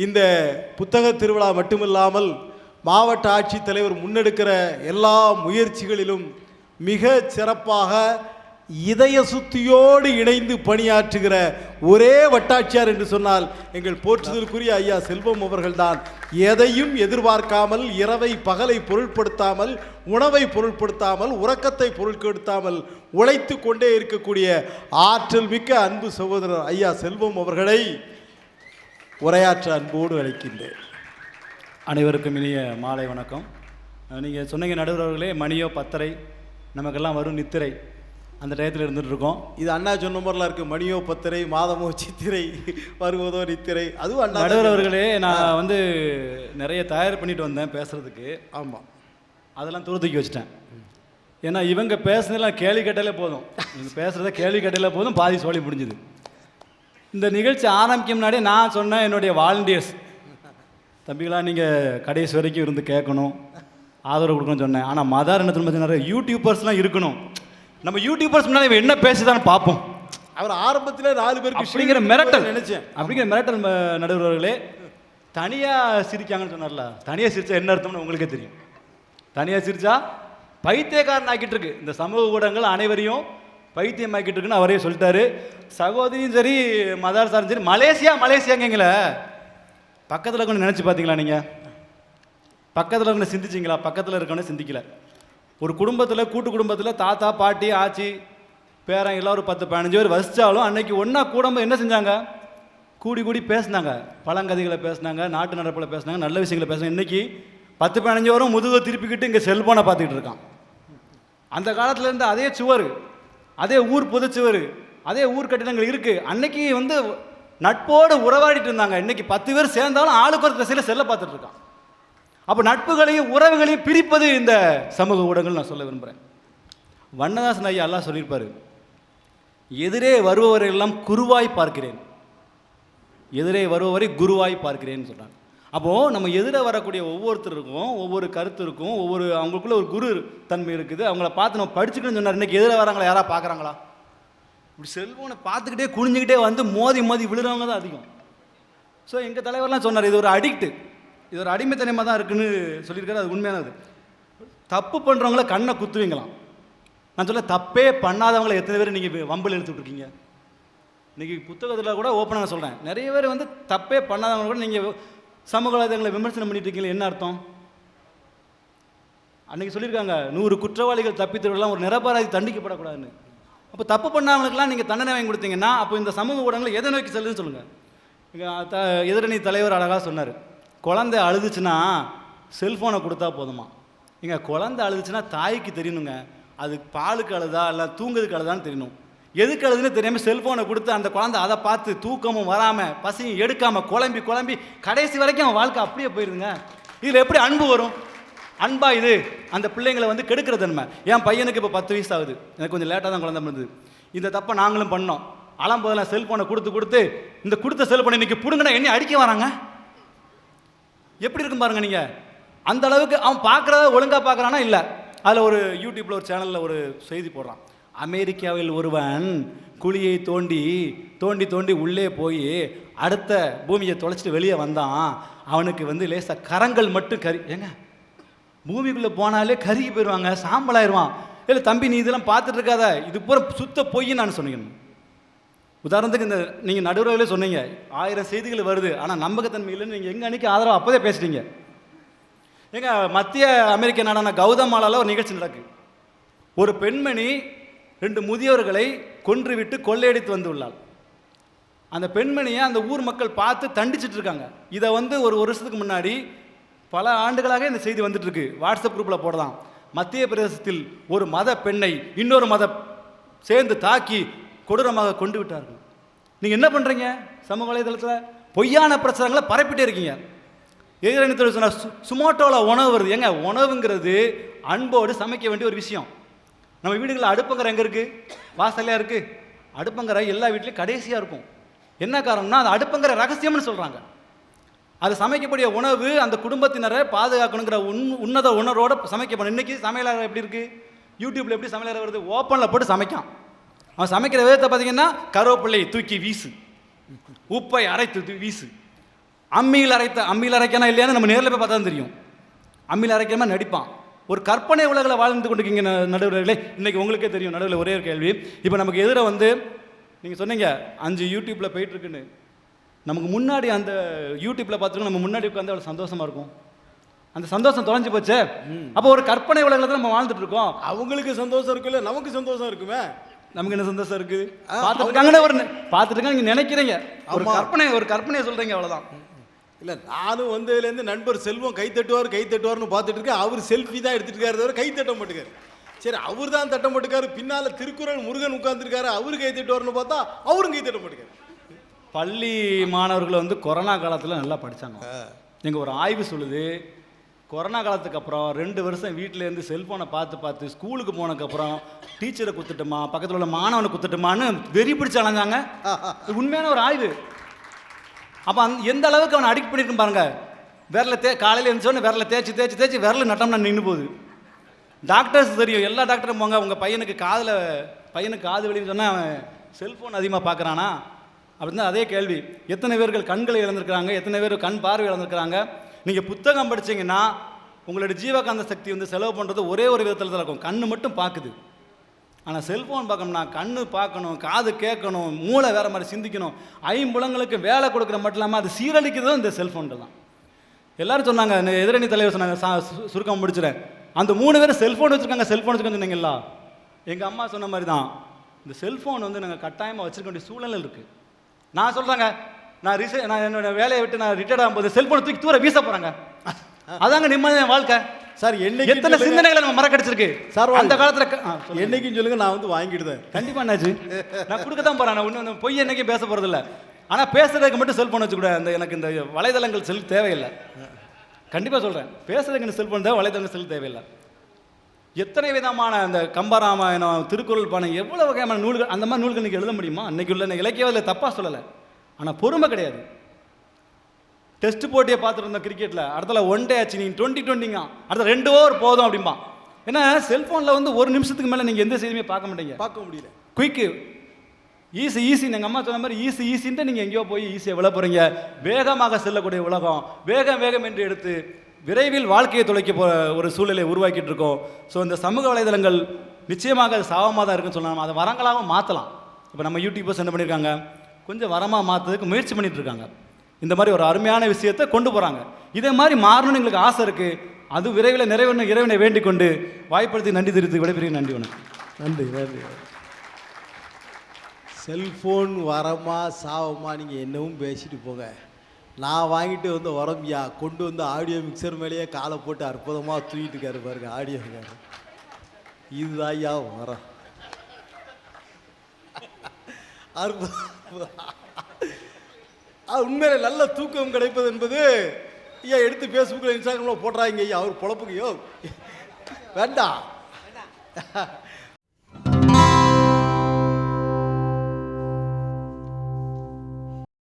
இந்த புத்தக திருவிழா மட்டுமில்லாமல் மாவட்ட ஆட்சித்தலைவர் முன்னெடுக்கிற எல்லா முயற்சிகளிலும் மிக சிறப்பாக இதய சுத்தியோடு இணைந்து பணியாற்றுகிற ஒரே வட்டாட்சியார் என்று சொன்னால் எங்கள் போற்றுதலுக்குரிய ஐயா செல்வம் அவர்கள்தான். எதையும் எதிர்பார்க்காமல் இரவை பகலை பொருட்படுத்தாமல் உணவை பொருட்படுத்தாமல் உறக்கத்தை பொருட்படுத்தாமல் உழைத்து கொண்டே இருக்கக்கூடிய ஆற்றல் மிக்க அன்பு சகோதரர் ஐயா செல்வம் அவர்களை உரையாற்ற அன்போடு அழைக்கின்றேன். அனைவருக்கும் இனிய மாலை வணக்கம். நீங்கள் சொன்னீங்க நடுவர் அவர்களே மணியோ பத்தரை நமக்கெல்லாம் வரும் நித்திரை. அந்த டயத்தில் இருந்துட்டு இருக்கோம். இது அண்ணா சொன்ன மாதிரிலாம் இருக்கு. மணியோ பத்திரை மாதமோ சித்திரை வருவதோ நித்திரை. அதுவும் அண்ணா நடுவர் அவர்களே நான் வந்து நிறைய தயார் பண்ணிட்டு வந்தேன் பேசுறதுக்கு. ஆமாம் அதெல்லாம் தூர தூக்கி வச்சிட்டேன். ஏன்னா இவங்க பேசுனதெல்லாம் கேள்வி கேட்டாலே போதும். இவங்க பேசுகிறத கேள்வி கேட்டாலே போதும். பாதி சோழி முடிஞ்சுது. இந்த நிகழ்ச்சி ஆரம்பிக்கும் முன்னாடியே நான் சொன்னேன் என்னுடைய வாலண்டியர்ஸ் தம்பிகளா நீங்கள் கடைசி வரைக்கும் இருந்து கேட்கணும். ஆதரவு கொடுக்கணும்னு சொன்னேன். ஆனால் மதார் என்ன திரும்ப சொன்னார்? யூடியூபர்ஸ்லாம் இருக்கணும். நம்ம யூடியூபர்ஸ் முன்னாடி இவன் என்ன பேசுதான்னு பார்ப்போம். அவர் ஆரம்பத்தில் நாலு பேருக்கு அப்படிங்கிற மிரட்டல். நினைச்சேன். அப்படிங்கிற மிரட்டல் நடுவர்களே. தனியாக சிரிக்காங்கன்னு சொன்னார்ல. தனியாக சிரிச்சா என்ன அர்த்தம்னு உங்களுக்கே தெரியும். தனியாக சிரிச்சா பைத்தியக்காரன் ஆக்கிட்டு இருக்கு. இந்த சமூக ஊடகங்கள் அனைவரையும் பைத்தியம் ஆக்கிட்டு இருக்குன்னு அவரே சொல்லிட்டாரு. சகோதரியும் சரி மதார் சாரும் சரி மலேசியா மலேசியாங்கங்கள? பக்கத்தில் இருக்கணும் நினச்சி பார்த்தீங்களா நீங்கள் பக்கத்தில் இருக்கணும் சிந்திச்சிங்களா? பக்கத்தில் இருக்கணும் சிந்திக்கல. ஒரு குடும்பத்தில் கூட்டு குடும்பத்தில் தாத்தா பாட்டி ஆச்சி பேரன் எல்லாம் ஒரு பத்து பதினஞ்சு பேர் வசித்தாலும் அன்னைக்கு ஒன்றா கூடும்போது என்ன செஞ்சாங்க? கூடி கூடி பேசினாங்க. பழங்கதைகளை பேசினாங்க நாட்டு நடப்பில் பேசினாங்க நல்ல விஷயங்களை பேசினாங்க. இன்றைக்கி பத்து பதினஞ்சு வரும் முதுகை திருப்பிக்கிட்டு இங்கே செல்ஃபோனை பார்த்துக்கிட்டு இருக்கான். அந்த காலத்துலேருந்து அதே சுவர் அதே ஊர் பொதுச்சுவர் அதே ஊர் கட்டிடங்கள் இருக்குது அன்னைக்கு வந்து நட்போடு உறவாடிட்டு இருந்தாங்க. இன்னைக்கு பத்து பேர் சேர்ந்தாலும் ஆளுக்கு ஒரு திசையில் செல்ல பார்த்துட்டு இருக்கான். அப்போ நட்புகளையும் உறவுகளையும் பிரிப்பது இந்த சமூக ஊடகங்கள் நான் சொல்ல விரும்புகிறேன் வண்ணதாசன் ஐயா எல்லாம் சொல்லியிருப்பார் எதிரே வருபவரை எல்லாம் குருவாய் பார்க்கிறேன். எதிரே வருபவரை குருவாய் பார்க்கிறேன்னு சொல்கிறாங்க அப்போது நம்ம எதிர வரக்கூடிய ஒவ்வொருத்தருக்கும் ஒவ்வொரு கருத்து இருக்கும் ஒவ்வொரு அவங்களுக்குள்ள ஒரு குரு தன்மை இருக்குது. அவங்கள பார்த்து நம்ம படிச்சுக்கணும்னு சொன்னார். இன்னைக்கு எதிர வராங்களா யாரா பார்க்குறாங்களா இப்படி செல்ஃபோனை பார்த்துக்கிட்டே குனிஞ்சுக்கிட்டே வந்து மோதி மோதி விழுறவங்க தான் அதிகம். ஸோ எங்கள் தலைவர்லாம் சொன்னார் இது ஒரு அடிக்ட்டு இது ஒரு அடிமைத்தனமாக தான் இருக்குன்னு சொல்லியிருக்காரு. அது உண்மையானது. தப்பு பண்ணுறவங்கள கண்ணை குத்துவீங்களாம். நான் சொல்ல தப்பே பண்ணாதவங்கள எத்தனை பேர் நீங்கள் வம்பில் எடுத்துட்ருக்கீங்க இன்றைக்கி இன்னைக்கு புத்தகத்தில் கூட ஓப்பனாக சொல்கிறேன் நிறைய பேர் வந்து தப்பே பண்ணாதவங்க கூட நீங்கள் சமூக வலைதளங்களை விமர்சனம் பண்ணிட்டு இருக்கீங்களே என்ன அர்த்தம்? அன்றைக்கி சொல்லியிருக்காங்க நூறு குற்றவாளிகள் தப்பித்தவர்கள்லாம் ஒரு நிரபராதி தண்டிக்கப்படக்கூடாதுன்னு. அப்போ தப்பு பண்ணவங்களுக்கெல்லாம் நீங்கள் தண்டனை வாங்கி கொடுத்தீங்கன்னா அப்போ இந்த சமூக ஊடகங்களை எதை நோக்கி செல்லுன்னு சொல்லுங்கள் எங்கள் த எதிரணி தலைவர் அழகாக சொன்னார் குழந்தை அழுதுச்சுன்னா செல்ஃபோனை கொடுத்தா போதுமா? இங்க குழந்தை அழுதுச்சுன்னா தாய்க்கு தெரியணுங்க. அது பாலுக்கு அழுதா இல்லை தூங்குறதுக்கு அழுதான்னு தெரியணும். எதுக்கு அழுதுன்னு தெரியாமல் செல்ஃபோனை கொடுத்து அந்த குழந்தை அதை பார்த்து தூக்கமும் வராமல் பசியும் எடுக்காமல் குழம்பி குழம்பி கடைசி வரைக்கும் அவன் வாழ்க்கை அப்படியே போயிருதுங்க. இதில் எப்படி அன்பு வரும்? அன்பா இது. அந்த பிள்ளைங்களை வந்து கெடுக்கிற தன்மை என் பையனுக்கு இப்போ பத்து வயசு ஆகுது. எனக்கு கொஞ்சம் லேட்டாக தான் குழந்தை இருந்தது இந்த தப்பை நாங்களும் பண்ணோம். அலம்போதெல்லாம் செல்ஃபோனை கொடுத்து கொடுத்து இந்த கொடுத்த செல்ஃபோனை இன்னைக்கு பிடுங்கினா என்ன அடிக்க வராங்க? எப்படி இருக்கும் பாருங்கள் நீங்கள் அந்த அளவுக்கு அவன் பார்க்குறத ஒழுங்காக பார்க்குறானா? இல்லை. அதில் ஒரு யூடியூப்பில் ஒரு சேனலில் ஒரு செய்தி போடுறான். அமெரிக்காவில் ஒருவன் குழியை தோண்டி தோண்டி தோண்டி உள்ளே போய் அடுத்த பூமியை தொலைச்சிட்டு வெளியே வந்தான். அவனுக்கு வந்து லேசாக கரங்கள் மட்டும் கறி ஏங்க பூமிக்குள்ளே போனாலே கருகி போயிடுவாங்க சாம்பலாயிருவான். இல்லை தம்பி நீ இதெல்லாம் பார்த்துட்டு இருக்காத இது பூரா சுத்த பொய்ன்னு நான் சொன்னீங்க உதாரணத்துக்கு இந்த நீங்கள் நடுவர்களே சொன்னீங்க ஆயிரம் செய்திகள் வருது ஆனால் நம்பகத்தன்மை இல்லைன்னு நீங்கள் எங்கள் அன்றைக்கி ஆதரவு அப்போதே பேசிட்டீங்க. ஏங்க மத்திய அமெரிக்க நாடான கௌதமாலால ஒரு நிகழ்ச்சி நடக்கு. ஒரு பெண்மணி ரெண்டு முதியோர்களை கொன்றுவிட்டு கொள்ளையடித்து வந்துள்ளாள். அந்த பெண்மணியை அந்த ஊர் மக்கள் பார்த்து தண்டிச்சிட்டு இருக்காங்க. இதை வந்து ஒரு வருஷத்துக்கு முன்னாடி பல ஆண்டுகளாக இந்த செய்தி வந்துட்டுருக்கு வாட்ஸ்அப் குரூப்பில் போடலாம். மத்திய பிரதேசத்தில் ஒரு மத பெண்ணை இன்னொரு மத சேர்ந்து தாக்கி கொடூரமாக கொண்டு விட்டார்கள். நீங்கள் என்ன பண்ணுறீங்க சமூக வலைதளத்தில் பொய்யான பிரச்சாரங்களை பரப்பிட்டே இருக்கீங்க. எதிரணி சொன்ன சுமோட்டோவில் உணவு வருது. ஏங்க உணவுங்கிறது அன்போடு சமைக்க வேண்டிய ஒரு விஷயம். நம்ம வீடுகளில் அடுப்பங்கரை எங்கே இருக்குது வாசல்லையா இருக்குது அடுப்பங்கரை எல்லா வீட்லேயும் கடைசியாக இருக்கும். என்ன காரணம்னா அது அடுப்பங்கரை ரகசியம்னு சொல்கிறாங்க அது சமைக்கக்கூடிய உணவு அந்த குடும்பத்தினரை பாதுகாக்கணுங்கிற உன் உன்னத உணர்வோட சமைக்கப்படும். இன்றைக்கி சமையலறை எப்படி இருக்குது யூடியூப்பில் எப்படி சமையலறை வருது? ஓப்பனில் போட்டு சமைக்கான். அவன் சமைக்கிற விதத்தை பார்த்தீங்கன்னா கருவேப்பிள்ளை தூக்கி வீசு. உப்பை அரைத்து தூக்கி வீசு. அம்மியில் அரைத்த அம்மியில் அரைக்கனா இல்லையான்னு நம்ம நேரில் போய் பார்த்தா தான் தெரியும். அம்மியில் அரைக்காம நடிப்பான். ஒரு கற்பனை உலகில் வாழ்ந்து கொண்டிருக்கீங்க நடுவர்களே. இன்னைக்கு உங்களுக்கே தெரியும் நடுவில் ஒரே ஒரு கேள்வி. இப்போ நமக்கு எதிர வந்து நீங்கள் சொன்னீங்க அஞ்சு யூடியூப்பில் போயிட்டு இருக்குன்னு நமக்கு முன்னாடி அந்த யூடியூப்பில் பார்த்துருக்கோம் நம்ம முன்னாடி உட்காந்து அவ்வளோ சந்தோஷமா இருக்கும். அந்த சந்தோஷம் தொலைஞ்சு போச்சே. அப்போ ஒரு கற்பனை உலகில் தான் நம்ம வாழ்ந்துட்டு இருக்கோம். அவங்களுக்கு சந்தோஷம் இருக்குல்ல நமக்கு சந்தோஷம் இருக்குமே. நமக்கு என்ன சந்தோஷம் இருக்குது பார்த்துட்டு இருக்காங்கன்னு ஒரு பார்த்துட்டு இருக்காங்க நீங்க நினைக்கிறீங்க. ஒரு. கற்பனை ஒரு கற்பனையை சொல்றீங்க அவ்வளவுதான். இல்ல நானும் வந்ததுலேருந்து நண்பர் செல்வம் கை தட்டுவார் கை தட்டுவார்னு பார்த்துட்டு இருக்கேன் அவர் செல்ஃபி தான் எடுத்துட்டு இருக்காரு தவிர கை தட்ட மாட்டேங்காரு சரி அவர் தான் தட்ட மாட்டேங்காரு. பின்னால திருக்குறள் முருகன் உட்கார்ந்துருக்காரு. அவரு கை தட்டுவார்னு பார்த்தா அவரும் கை தட்ட மாட்டேங்காரு பள்ளி மாணவர்கள் வந்து கொரோனா காலத்தில் நல்லா படிச்சாங்க. எங்க ஒரு ஆய்வு சொல்லுது கொரோனா காலத்துக்கு அப்புறம் ரெண்டு வருஷம் வீட்டில இருந்து செல்போனை பார்த்து பார்த்து ஸ்கூலுக்கு போனதுக்கப்புறம் டீச்சரை குத்துட்டுமா பக்கத்தில் உள்ள மாணவனை குத்துட்டுமான்னு வெறி பிடிச்சு அலைஞ்சாங்க. உண்மையான ஒரு ஆய்வு. அப்போ அந்த எந்த அளவுக்கு அவனை அடிக்ட் பண்ணியிருக்கும் பாருங்க. விரல தே காலையில் எழுந்தோடனே விரல தேய்ச்சி தேய்ச்சி தேய்ச்சி விரல நட்டம்னா நின்று போகுது. டாக்டர்ஸ் தெரியும். எல்லா டாக்டரும் போங்க. உங்கள் பையனுக்கு காதில் பையனுக்கு காது வலின்னு சொன்னால் அவன் செல்ஃபோன் அதிகமாக பார்க்குறானா அப்படின்னு அதே கேள்வி. எத்தனை பேர்கள் கண்களை இழந்திருக்கிறாங்க? எத்தனை பேர் கண் பார்வை இழந்திருக்கிறாங்க? நீங்கள் புத்தகம் படிச்சீங்கன்னா உங்களோட ஜீவகாந்த சக்தி வந்து செலவு பண்ணுறது ஒரே ஒரு விதத்தில் தான் இருக்கும். கண் மட்டும் பார்க்குது ஆனால் செல்ஃபோன் பார்க்கணும்னா கண்ணு பார்க்கணும் காது கேட்கணும் மூளை வேறு மாதிரி சிந்திக்கணும். ஐம்புலங்களுக்கு வேலை கொடுக்குற மட்டும் இல்லாமல் அது சீரழிக்கிறதும் இந்த செல்ஃபோன்கள் தான். எல்லோரும் சொன்னாங்க இந்த எதிரணி தலைவர் சொன்னாங்க சா- சுருக்கம் முடிச்சுறேன். அந்த மூணு பேரும் செல்ஃபோன் வச்சுருக்காங்க செல்ஃபோன் வச்சுருக்காங்க சொன்னீங்களா எங்கள் அம்மா சொன்ன மாதிரி தான். இந்த செல்ஃபோன் வந்து நாங்கள் கட்டாயமாக வச்சுருக்க வேண்டிய சூழல் இருக்குது நான் சொல்கிறேங்க நான் ரிசை நான் என்னோடய வேலையை விட்டு நான் ரிட்டையர்ட் ஆகும்போது செல்ஃபோனை தூக்கி தூர வீச போகிறாங்க அதாங்க நிம்மதியான வாழ்க்கை. சார் என்னைக்கு எத்தனை சிந்தனைகளை நம்ம மறக்கடிச்சிருக்கு? சார், அந்த காலத்துல. என்னைக்கும் சொல்லுங்க நான் வந்து வாங்கிட்டு தான் கண்டிப்பா என்னாச்சு நான் கொடுக்க தான் போறேன் நான் ஒன்றும் பொய் என்னைக்கும் பேச போறது இல்ல ஆனா பேசுறதுக்கு மட்டும் செல்போன் வச்சுக்கூட அந்த எனக்கு இந்த வலைதளங்கள் செல் தேவையில்லை. கண்டிப்பா சொல்றேன். பேசுறதுக்கு எனக்கு செல்போன் தேவை வலைதளங்கள் செல் தேவையில்லை. எத்தனை விதமான அந்த கம்பராமாயணம் திருக்குறள் பானை எவ்வளவு வகையான நூல்கள் அந்த மாதிரி நூல்கள் எழுத முடியுமா? இன்னைக்கு உள்ள இலக்கியத்தில் தப்பா சொல்லலை. ஆனா பொறுமை கிடையாது. டெஸ்ட் போட்டியை பார்த்துட்டு இருந்தோம் கிரிக்கெட்டில் அடுத்தல ஒன் டே ஆச்சு நீங்கள் டுவெண்ட்டி டுவெண்ட்டிங்க அடுத்த ரெண்டு ஓவர் போதும் அப்படிம்பா. ஏன்னா செல்ஃபோனில் வந்து ஒரு நிமிஷத்துக்கு மேலே நீங்கள் எந்த செய்தியுமே பார்க்க மாட்டீங்க. பார்க்க முடியல. குயிக்கு ஈஸி ஈஸி எங்கள் அம்மா சொன்ன மாதிரி ஈஸி ஈஸின்ட்டு நீங்கள் எங்கேயோ போய் ஈஸியாக விழ போகிறீங்க வேகமாக செல்லக்கூடிய உலகம். வேகம் வேகம் என்று எடுத்து விரைவில் வாழ்க்கையை தொலைக்க போ ஒரு சூழலை உருவாக்கிட்டு இருக்கோம். ஸோ இந்த சமூக வலைதளங்கள் நிச்சயமாக அது சாபமாக தான் இருக்குன்னு சொல்லலாம். அதை வரங்களாகவும் மாற்றலாம் இப்போ நம்ம யூடியூபர்ஸ் என்ன பண்ணியிருக்காங்க கொஞ்சம் வரமாக மாற்றுறதுக்கு முயற்சி பண்ணிட்டு இருக்காங்க. இந்த மாதிரி ஒரு அருமையான விஷயத்தை கொண்டு போகிறாங்க இதே மாதிரி மாறணும்னு எங்களுக்கு ஆசை இருக்குது அது விரைவில் நிறைவேறணும் இறைவனை வேண்டிக் கொண்டு வாய்ப்படுத்தி நன்றி தெரிவித்து விடைபெறுகிறேன். நன்றி வணக்கம். நன்றி நன்றி. செல்ஃபோன் வரமா சாவமா நீங்கள் என்னவும் பேசிட்டு போங்க. நான் வாங்கிட்டு வந்து வரம்பியா கொண்டு வந்து ஆடியோ மிக்சர் மேலேயே காலை போட்டு அற்புதமாக தூக்கிட்டு இருக்காரு பாருங்க ஆடியோக்காரர் இதுதான் ஐயா வரம் அற்புதம். அது உண்மையில நல்ல தூக்கம் கிடைப்பது என்பது ஐயா எடுத்து ஃபேஸ்புக்கில் இன்ஸ்டாகிராமில் போடுறாங்க ஐயா. அவர் பொழப்புக்கு யோ வேண்டாம்